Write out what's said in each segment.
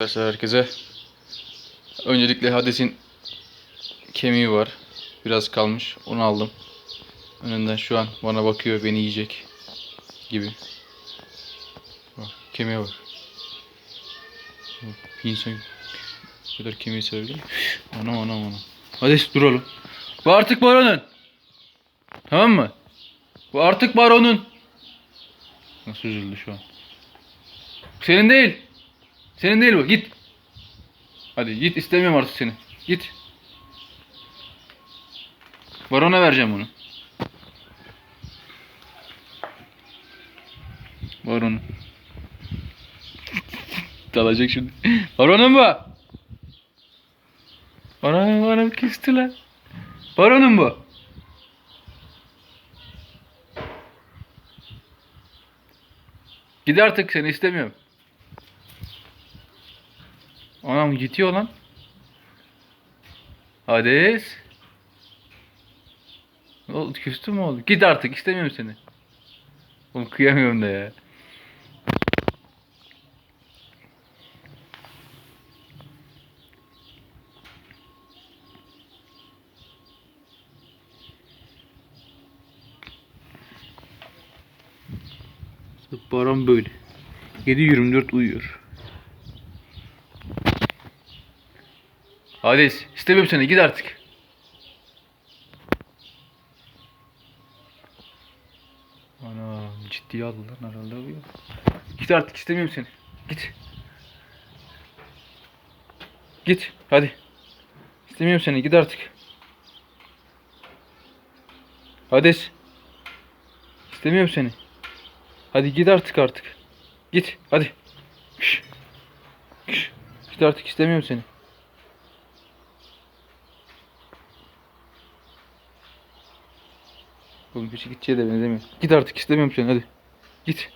Arkadaşlar herkese öncelikle Hades'in kemiği var. Biraz kalmış. Onu aldım. Önünden şu an bana bakıyor. Beni yiyecek gibi. Bak, kemiğe bak. Bir insan bu kadar kemiği sevebilir mi? Anam anam anam. Hades dur. Bu artık baronun. Tamam mı? Bu artık baronun. Nasıl üzüldü şu an. Senin değil. Senin değil bu. Git. Hadi git istemiyorum artık seni. Git. Barona vereceğim bunu. Baron. Dalacak şimdi. Baronum bu. Bana bana küstü lan. Baronum bu. Git artık seni istemiyorum. Anam gidiyor lan. Hades. Oldu? Küstü mü oldu? Git artık istemiyorum seni. Oğlum kıyamıyorum da ya. Baron böyle. 7-24 uyuyor. Hades istemiyorum seni git artık. Ana ciddiye aldı lan herhalde bu ya. Git artık istemiyorum seni. Git. Git hadi. İstemiyorum seni git artık. Hades. İstemiyorum seni. Hadi git artık artık. Git hadi. Şş. Şş. Git artık istemiyorum seni. Oğlum hiç gideceğe de benzemiyor. Git artık istemiyorum seni hadi. Git.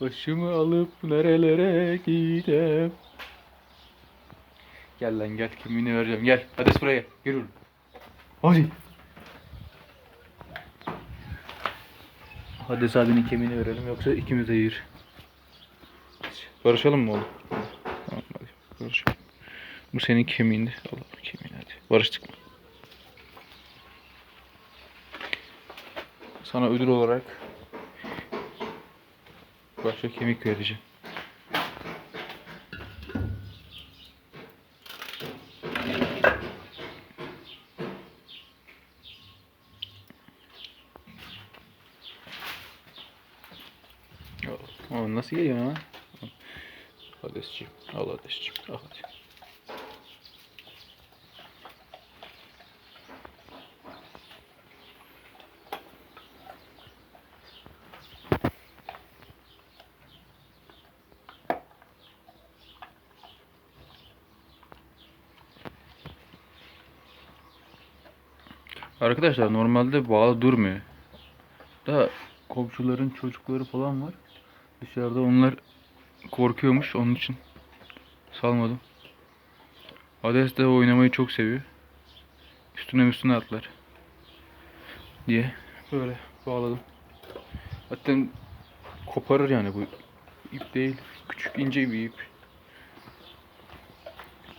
Başımı alıp nerelere gidem. Gel lan gel kimliğini vereceğim gel. Hadi buraya oğlum. Hadi. Hadi abinin kemiğini verelim yoksa ikimiz de yiyir. Barışalım mı oğlum? Tamam hadi barışalım. Bu senin kemiğindi. Al al kemiğini hadi. Barıştık mı? Sana ödül olarak başka kemik vereceğim. Oğlum nasıl geliyor ha? Al Hadesciğim. Al hadi. Arkadaşlar normalde bağlı durmuyor. Da komşuların çocukları falan var. Dışarıda onlar korkuyormuş onun için salmadım. Hades de oynamayı çok seviyor. Üstüne üstüne atlar. Diye böyle bağladım. Hatta koparır yani bu ip değil. Küçük ince bir ip.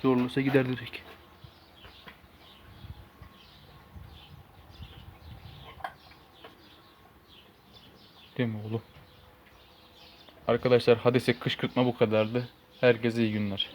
Zorlasa gider direkt. Değil mi oğlum? Arkadaşlar Hades'e kışkırtma bu kadardı. Herkese iyi günler.